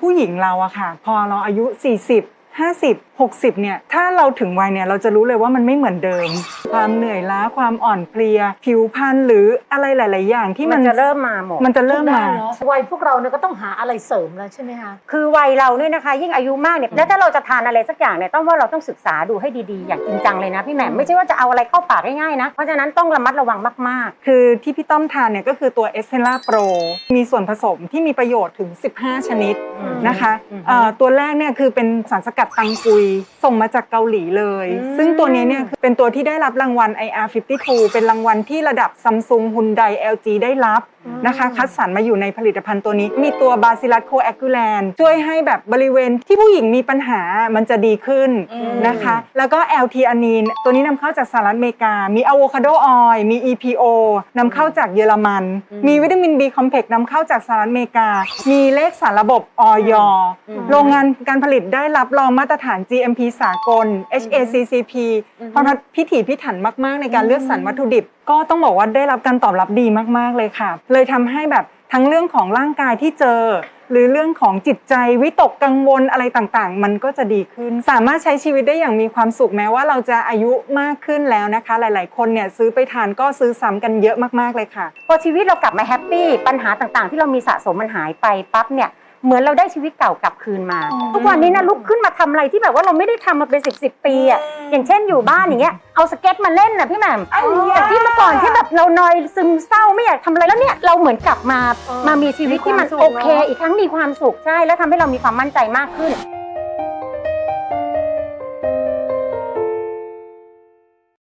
ผู้หญิงเราอะค่ะ พอเราอายุ 40 50 60 เนี่ย ถ้าเราถึงวัยเนี่ย เราจะรู้เลยว่ามันไม่เหมือนเดิม ความเหนื่อยล้า ความอ่อนเพลีย ผิวพรรณหรืออะไรหลาย ๆ อย่างที่มัมันนจะเริ่มมาหมดมันจะเริ่มมาได้เนอะวัยพวกเราเนี่ยก็ต้องหาอะไรเสริมแล้วใช่ไหมคะ คือวัยเราเนี่ยนะคะ ยิ่งอายุมากเนี่ย แล้วถ้าเราจะทานอะไรสักอย่างเนี่ย ต้องว่าเราต้องศึกษาดูให้ดี ๆ อย่างจริงจังเลยนะพี่แหม่ม ไม่ใช่ว่าจะเอาอะไรเข้าปากง่าย ๆ นะ เพราะฉะนั้นต้องระมัดระวังมากคือที่พี่ต้อมทานเนี่ยก็คือตัวเอสเ l ล่าโปร มีส่วนผสมที่มีประโยชน์ถึง 15 ชนิดอืมนะคะอืมเอ่อตัวแรกเนี่ยคือเป็นสารสกัดตังกุยส่งมาจากเกาหลีเลยอืมซึ่งตัวเนี้ยเนี่ยคือเป็นตัวที่ได้รับรางวัล IR52 เป็นรางวัลที่ระดับซัมซุงฮุนได LG ได้รับนะคะคัดสรรมาอยู่ในผลิตภัณฑ์ตัวนี้ มีตัวบาซิลัสโคแอคูแลนช่วยให้แบบบริเวณที่ผู้หญิงมีปัญหามันจะดีขึ้นๆนะคะ แล้วก็ LT อานีนตัวนี้นำเข้าจากสหรัฐอเมริกา มีอะโวคาโดออยล์มี EPO นำเข้าจากเยอรมันอืมมีวิตามิน B คอมเพล็กซ์นำเข้าจากสหรัฐอเมริกา มีเลขสารระบบออยอืมโรงงานการผลิตได้รับรองมาตรฐาน GMP สากล HACCP อืมเพราะฉะนั้นพิถีพิถันมาก ๆ ในการเลือกสรรวัตถุดิบ ก็ต้องบอกว่าได้รับการตอบรับดีมาก ๆ เลยค่ะ เลยทำให้แบบทั้งเรื่องของร่างกายที่เจอ หรือเรื่องของจิตใจวิตกกังวลอะไรต่างๆ มันก็จะดีขึ้น สามารถใช้ชีวิตได้อย่างมีความสุขแม้ว่าเราจะอายุมากขึ้นแล้วนะคะ หลายๆ คนเนี่ยซื้อไปทานก็ซื้อซ้ำกันเยอะมากๆเลยค่ะ พอชีวิตเรากลับมาแฮปปี้ปัญหาต่างๆ ที่เรามีสะสมมันหายไปปั๊บเนี่ย เหมือนเราได้ชีวิตเก่ากลับคืนมาอืมทุกวันนี้นะลุกขึ้นมาทำอะไรที่แบบว่าเราไม่ได้ทำมาเป็นสิบสิบปีอะอย่างเช่นอยู่บ้านอย่างเงี้ยเอาสเก็ตมาเล่นนะพี่แหม่มจากที่เมื่อก่อนที่แบบเรานอยซึมเศร้าไม่อยากทำอะไรแล้วเนี่ยเราเหมือนกลับมาเออมามีชีวิตที่มันมีความสุขโอเคเนอะอีกครั้งมีความสุขใช่แล้วทำให้เรามีความมั่นใจมากขึ้น